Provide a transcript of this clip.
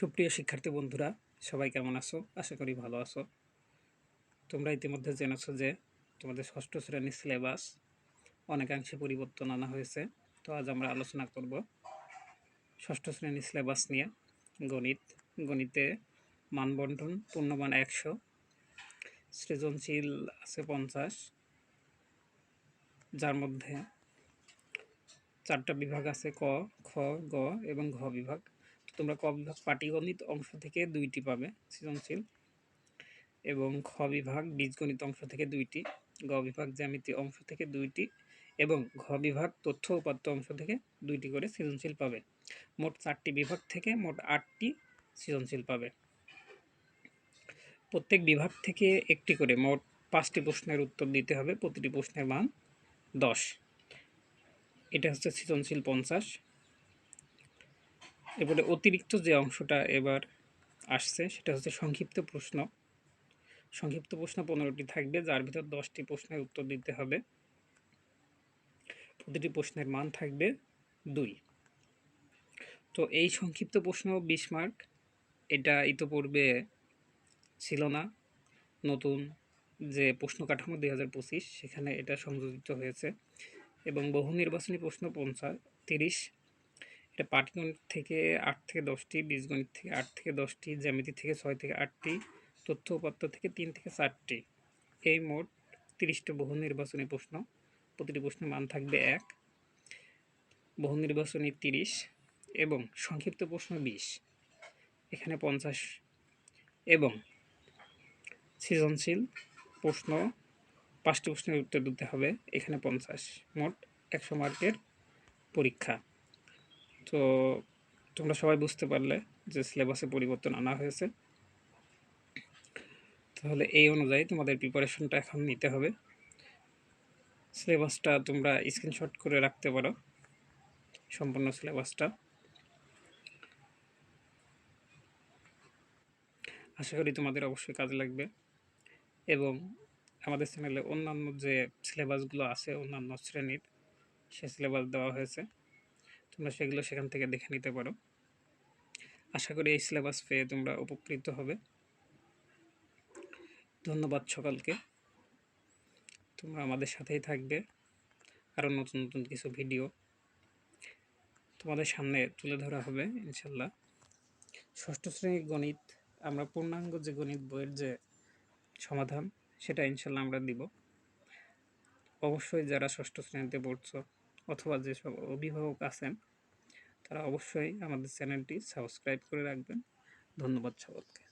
সুপ্রিয় শিক্ষার্থী বন্ধুরা, সবাই কেমন আছো? আশা করি ভালো আছো। তোমরা ইতিমধ্যে জেনেছো যে তোমাদের ষষ্ঠ শ্রেণির সিলেবাস অনেকাংশে পরিবর্তন আনা হয়েছে। তো আজ আমরা আলোচনা করব ষষ্ঠ শ্রেণির সিলেবাস নিয়ে, গণিত, গণিতে মানবন্টন, পূর্ণমান একশো, সৃজনশীল আছে পঞ্চাশ, যার মধ্যে চারটা বিভাগ আছে ক, খ, গ এবং ঘ বিভাগ। তোমরা ক বিভাগ পাটিগণিত অংশ থেকে দুইটি পাবে সৃজনশীল এবং খ বিভাগ বীজগণিত অংশ থেকে দুইটি, গ বিভাগ জ্যামিতি অংশ থেকে দুইটি এবং ঘ বিভাগ তথ্য উপাত্ত অংশ থেকে দুইটি করে সৃজনশীল পাবে। মোট চারটি বিভাগ থেকে মোট আটটি সৃজনশীল পাবে। প্রত্যেক বিভাগ থেকে একটি করে মোট পাঁচটি প্রশ্নের উত্তর দিতে হবে, প্রতিটি প্রশ্নের মান দশ। এটা হচ্ছে সৃজনশীল পঞ্চাশ। এবারে অতিরিক্ত যে অংশটা এবার আসছে, সেটা হচ্ছে সংক্ষিপ্ত প্রশ্ন। সংক্ষিপ্ত প্রশ্ন পনেরোটি থাকবে, যার ভিতর দশটি প্রশ্নের উত্তর দিতে হবে। প্রতিটি প্রশ্নের মান থাকবে দুই। তো এই সংক্ষিপ্ত প্রশ্ন বিশ মার্ক, এটা ইতোপূর্বে ছিল না। নতুন যে প্রশ্ন কাঠামো দুই হাজার পঁচিশ, সেখানে এটা সংযোজিত হয়েছে। এবং বহু নির্বাচনী প্রশ্ন পঞ্চাশ, তিরিশ এটা পাটগণিত থেকে আট থেকে দশটি, বীজগণিত থেকে আট থেকে দশটি, জ্যামিতি থেকে ছয় থেকে আটটি, তথ্য উপাত্ত থেকে তিন থেকে চারটি। এই মোট তিরিশটা বহু নির্বাচনী প্রশ্ন। প্রতিটি প্রশ্নের মান থাকবে এক। বহু নির্বাচনী তিরিশ এবং সংক্ষিপ্ত প্রশ্ন বিশ। এখানে পঞ্চাশ। এবং সৃজনশীল প্রশ্ন, পাঁচটি প্রশ্নের উত্তর দিতে হবে। এখানে পঞ্চাশ। মোট একশো মার্কের পরীক্ষা। তো তোমরা সবাই বুঝতে পারলে যে সিলেবাসে পরিবর্তন আনা হয়েছে। তাহলে এই অনুযায়ী তোমাদের প্রিপারেশনটা এখন নিতে হবে। সিলেবাসটা তোমরা স্ক্রিনশট করে রাখতে পারো, সম্পূর্ণ সিলেবাসটা। আশা করি তোমাদের অবশ্যই কাজে লাগবে। এবং আমাদের চ্যানেলে অন্যান্য যে সিলেবাসগুলো আছে, অন্যান্য শ্রেণির, সে সিলেবাস দেওয়া হয়েছে। তোমরা সেগুলো সেখান থেকে দেখে নিতে পারো। আশা করি এই সিলেবাস পেয়ে তোমরা উপকৃত হবে। ধন্যবাদ সকালকে। তোমরা আমাদের সাথেই থাকবে। আরও নতুন নতুন কিছু ভিডিও তোমাদের সামনে তুলে ধরা হবে ইনশাল্লাহ ষষ্ঠ শ্রেণির গণিত, আমরা পূর্ণাঙ্গ যে গণিত বইয়ের যে সমাধান, সেটা ইনশাল্লাহ আমরা দিব। অবশ্যই যারা ষষ্ঠ শ্রেণীতে পড়ছো, অথবা যেসব অভিভাবক আছেন তারা অবশ্যই আমাদের চ্যানেলটি সাবস্ক্রাইব করে রাখবেন। ধন্যবাদ সকলকে।